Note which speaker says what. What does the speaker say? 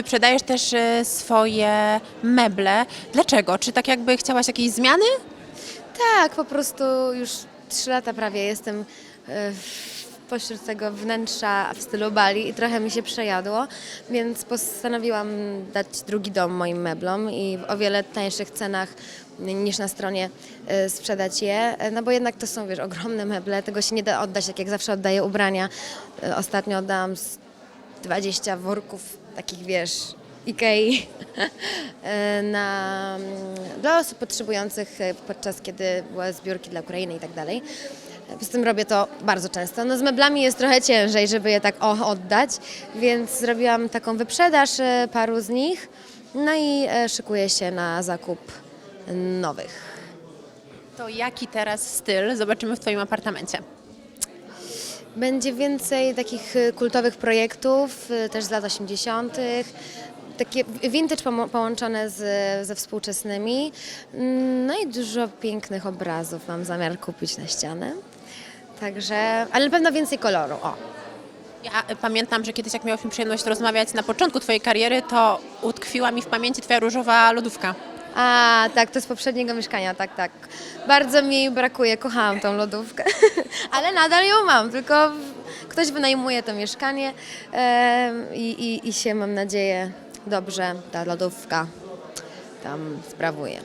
Speaker 1: Wyprzedajesz też e, swoje meble. Dlaczego? Czy tak jakby chciałaś jakiejś zmiany?
Speaker 2: Tak, po prostu już trzy lata prawie jestem e, w- pośród tego wnętrza w stylu Bali i trochę mi się przejadło, więc postanowiłam dać drugi dom moim meblom i w o wiele tańszych cenach niż na stronie e, sprzedać je, no bo jednak to są, wiesz, ogromne meble, tego się nie da oddać, tak jak zawsze oddaję ubrania. Ostatnio oddałam 20 worków takich, wiesz, Ikei e, na, mm, dla osób potrzebujących e, podczas kiedy były zbiórki dla Ukrainy i tak dalej. Z tym robię to bardzo często. No z meblami jest trochę ciężej, żeby je tak o, oddać, więc zrobiłam taką wyprzedaż e, paru z nich, no i szykuję się na zakup nowych.
Speaker 1: To jaki teraz styl zobaczymy w Twoim apartamencie?
Speaker 2: Będzie więcej takich y, kultowych projektów, y, też z lat 80., takie vintage połączone z, ze współczesnymi. Mm, No i dużo pięknych obrazów mam zamiar kupić na ścianę. Także, ale na pewno więcej koloru. O.
Speaker 1: Ja e, pamiętam, że kiedyś jak miałyśmy przyjemność rozmawiać na początku Twojej kariery, to utkwiła mi w pamięci Twoja różowa lodówka.
Speaker 2: A, tak, to z poprzedniego mieszkania, tak, tak. Bardzo mi jej brakuje, kochałam tą lodówkę, ale nadal ją mam, tylko ktoś wynajmuje to mieszkanie i, i, i się, mam nadzieję, dobrze ta lodówka tam sprawuje.